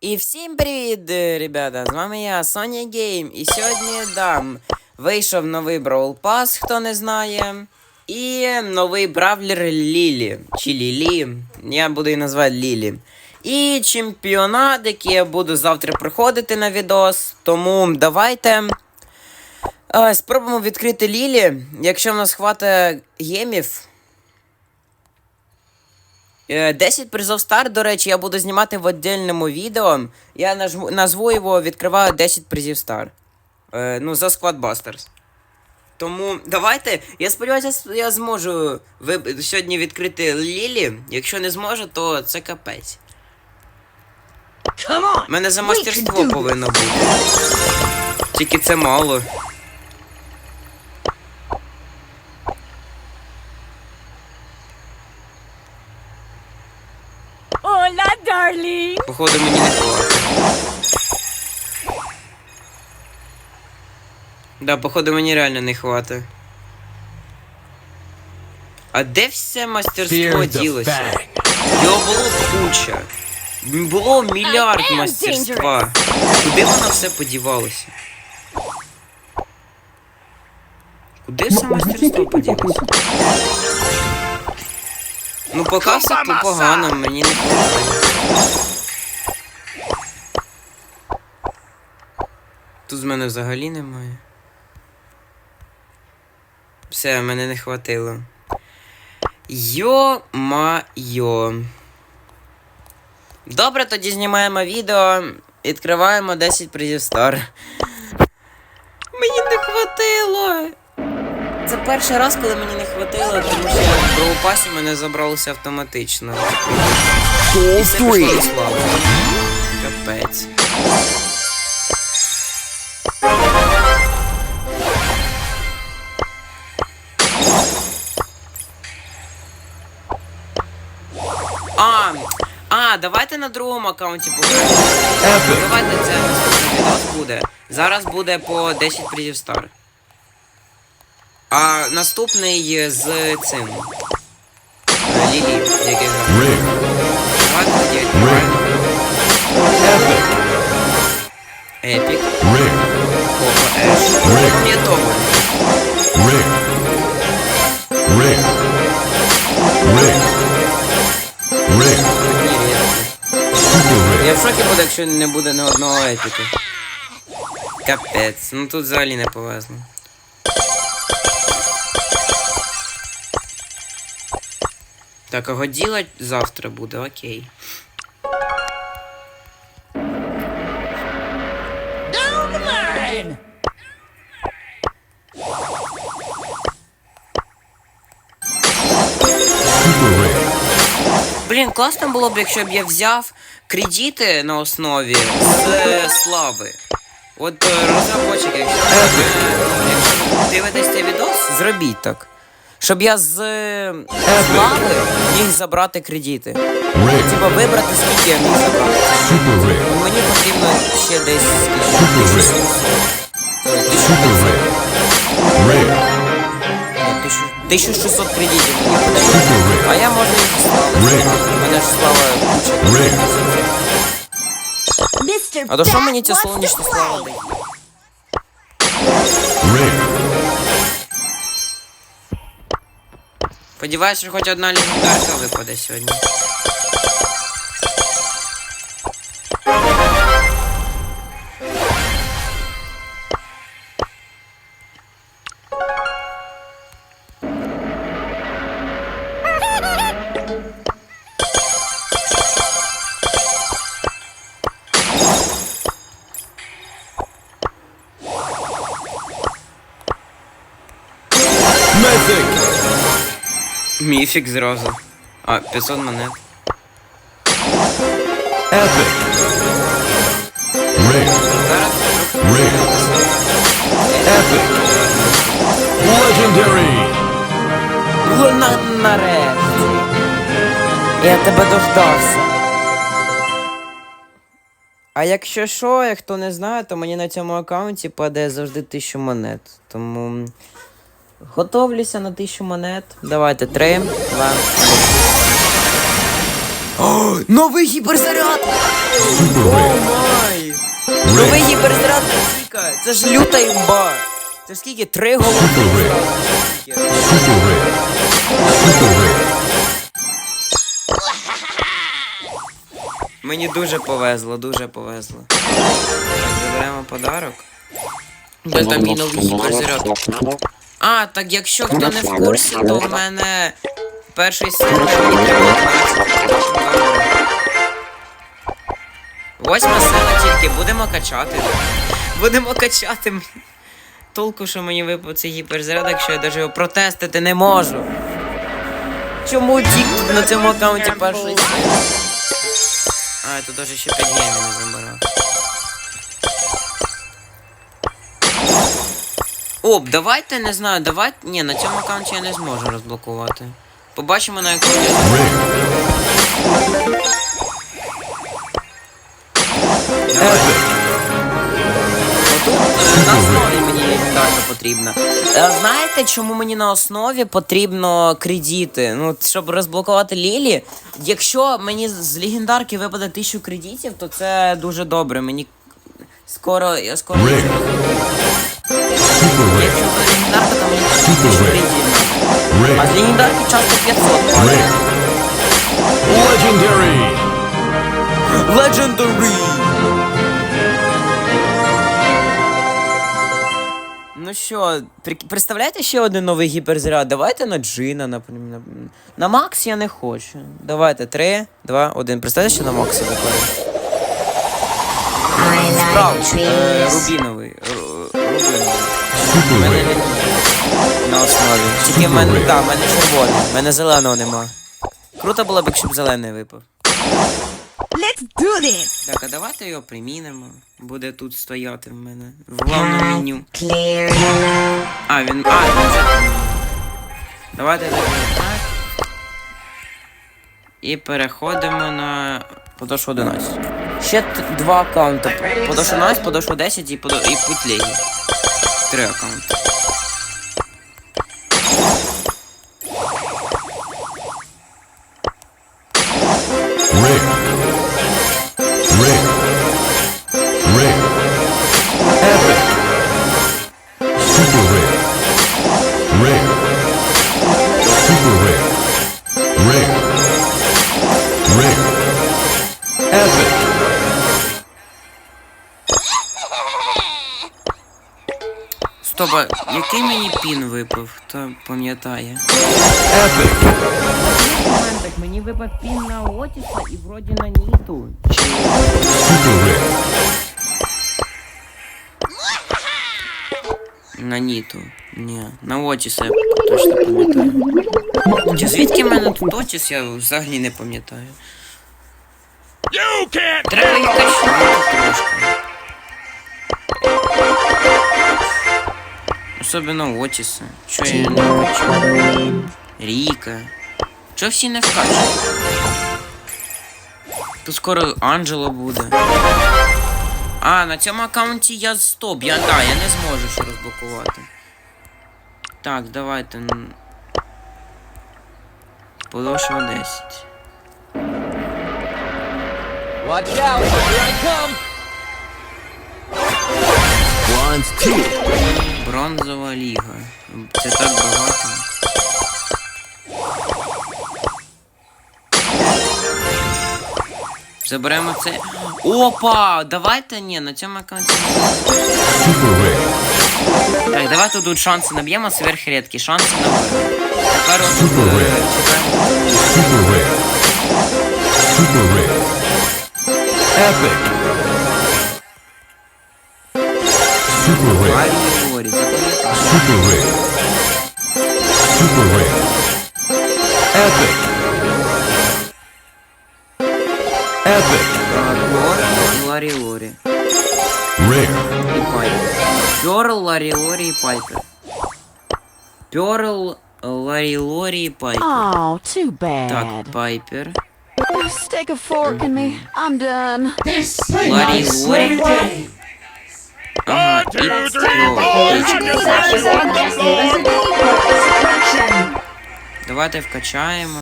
І всім привіт, е, ребята! З вами я, Соня Гейм. І сьогодні дам вийшов новий Brawl Pass, хто не знає. І новий бравлер Лілі. Чи Лілі. Я буду її назвати Лілі. І чемпіонат, який я буду завтра проходити на відос. Тому давайте. е, спробуємо відкрити Лілі. Якщо в нас хватить гемів. Е, 10 призов стар, до речі, я буду знімати в віддільному відео. Я нажму, назву його відкриваю 10 призів стар. Е, ну, за Squadbusters. Тому давайте. Я сподіваюся, я зможу виб... сьогодні відкрити Лілі. Якщо не зможу, то це капець. У мене за мастерство повинно бути. Тільки це мало. Darling. Походу мені не хватить. Да, походу мені реально не хватить. А де все мастерство ділося? Його було куча. Було мільярд мастерства. Куди воно все подівалося? Куди все мастерство поділося? Ну поки все погано, мені не хватає. Тут з мене взагалі немає. Все, мене не хватило. Йо-ма-йо. Добре, тоді знімаємо відео. Відкриваємо 10 призів стар. Мені не хватило. Це перший раз, коли мені не хватило, тому що в Броупасі мене забралося автоматично. І все пішло до. Капець. А, а, давайте на другому аккаунті пограємо. Давайте це наступний відос буде. Зараз буде по 10 призів стар. А наступний з цим. Лілі, як я грав. Rig. Давайте тоді відкриваємо. Epic. Епік. Rig. Опа, Еш. Rig. Є того. Rig. Rig. Rig. Rig. Ні, рідко. Super Я в шокі буду, якщо не буде ні одного епіку. Капець, ну тут взагалі не повезло. Так, а годіла завтра буде, окей. Блін, класно було б, якщо б я взяв кредити на основі з е, слави. От е, розробочик, якщо, е, ви дивитесь цей відос, зробіть так. Щоб я з е, міг забрати кредити. Типа вибрати, скільки я міг забрати. Мені потрібно ще десь. Super rig. Rig. 1600 кредитів мені потрібно. А я можу їх. Мене ж слава. А то що мені ця сонячна слава дає? Rig. Сподіваюся, що хоч одна легендарка випаде сьогодні. Mythic. Міфік зразу. А, 500 монет. Epic. Зараз Rig. Epic. Legendary. Луна нарешті. Я тебе дождався. А якщо що, як хто не знає, то мені на цьому аккаунті падає завжди 1000 монет. Тому готовлюся на 1000 монет. Давайте 3, 2, 1. О, новий гіперзаряд! О май! Новий гіперзаряд Тіка! Це ж люта імба! Це ж скільки? Три голови? Мені дуже повезло, дуже повезло. Заберемо подарок. Де там мій новий гіперзаряд? А, так якщо хто не в курсі, то в мене перший сильний Восьма сила тільки, будемо качати. Будемо качати. Толку, що мені випав цей гіперзаряд, якщо я навіть його протестити не можу. Чому тік на цьому аккаунті перший сила? А, я тут даже ще 5 геймів не забирав. Оп, давайте, не знаю, давайте. Ні, на цьому аккаунті я не зможу розблокувати. Побачимо на якому. На основі мені легендарка потрібна. Е, Знаєте, чому мені на основі потрібно кредити? Ну, щоб розблокувати Лілі. Якщо мені з з легендарки випаде 1000 кредитів, то це дуже добре. Мені скоро. Я скоро. Super Супер 1000 рик. кредитів. А легендарки часто 500. Rare. Legendary. Legendary! Ну що, при- представляєте ще один новий гіперзаряд? Давайте на Джина, наприклад. На, на Макс я не хочу. Давайте, 3, 2, 1. Представте, що на Максі виходить. Справді, е, рубіновий. ру- У мене він на основі. Тільки в мене, так, в мене червоний, в мене зеленого нема. Круто було б, якщо б зелений випав. Let's do this. Так, а давайте його примінимо. Буде тут стояти в мене. В главному меню. А, він. А, він. Давайте так. І переходимо на подошу 11. Ще два аккаунти. Подошу 11, подошу 10 і, подо... і путь легі. Три Стоп, який мені пін випав? Хто пам'ятає? Так, мені випав пін на Отіса і вроді на Ніту. Чи на Ніту? Ні, на Отіса я точно пам'ятаю. Чи звідки в мене тут Отіс, я взагалі не пам'ятаю. Треба качнути трошки. Особливо Отіса. Чо я не качу? Ріка. Чо всі не вкачують? Тут скоро Анджело буде. А, на цьому аккаунті я стоп. Я, да, я не зможу ще розблокувати. Так, давайте. Подошва 10. Bronze two. Бронзова ліга. Це так багато. Заберемо це. Опа! Давайте ні, на цьому аккаунті. Так, давайте тут шанси наб'ємо сверхрідкі. Шанси на виграш. Тепер от, Супер rare. Epic. Super rare. Арі Орі, запам'ятай. Super rare. Super rare. Epic. Epic. Лора і Ларі Лорі. Rare. І Пайпер. Пьорл, Ларі Лорі і Пайпер. Пьорл, Ларі Лорі і Пайпер. Oh, too bad. Так, Пайпер. Stick a fork in me. I'm done. Давайте вкачаємо.